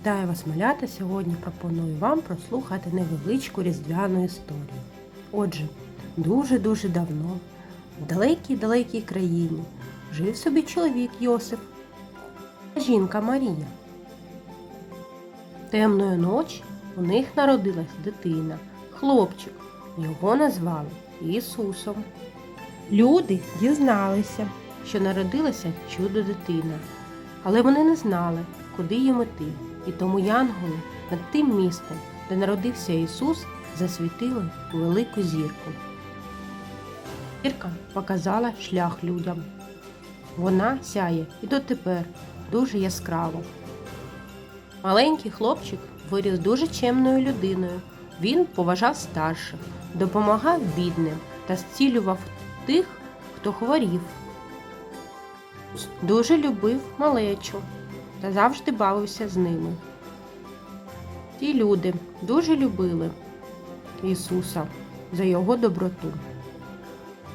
Вітаю вас, малята! Сьогодні пропоную вам прослухати невеличку різдвяну історію. Отже, дуже-дуже давно, в далекій-далекій країні, жив собі чоловік Йосип, та жінка Марія. Темної ночі у них народилась дитина, хлопчик. Його назвали Ісусом. Люди дізналися, що народилася чудо дитина, але вони не знали, куди їм іти, і тому янголи над тим містом, де народився Ісус, засвітили велику зірку. Зірка показала шлях людям. Вона сяє і дотепер дуже яскраво. Маленький хлопчик виріс дуже чемною людиною. Він поважав старших, допомагав бідним та зцілював тих, хто хворів. Дуже любив малечу та завжди бавився з ними. Ті люди дуже любили Ісуса за його доброту.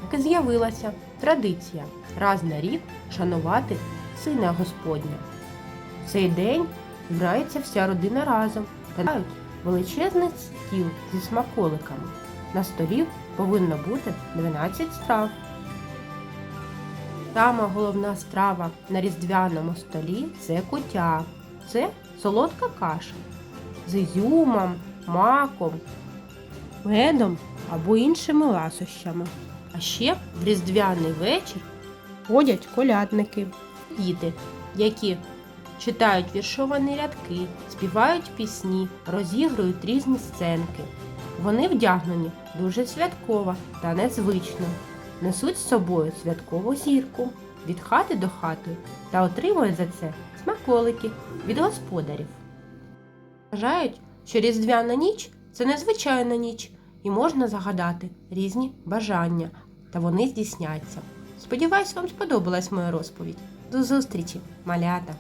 Так і з'явилася традиція раз на рік шанувати Сина Господня. В цей день збирається вся родина разом та дають величезний стіл зі смаколиками. На столі повинно бути 12 страв. Сама головна страва на різдвяному столі це кутя. Це солодка каша з ізюмом, маком, медом або іншими ласощами. А ще в різдвяний вечір ходять колядники, діти, які читають віршовані рядки, співають пісні, розігрують різні сценки. Вони вдягнені дуже святково та незвично, несуть з собою святкову зірку від хати до хати та отримують за це смаколики від господарів. Вважають, що різдвяна ніч це незвичайна ніч, і можна загадати різні бажання, та вони здійсняться. Сподіваюсь, вам сподобалась моя розповідь. До зустрічі, малята!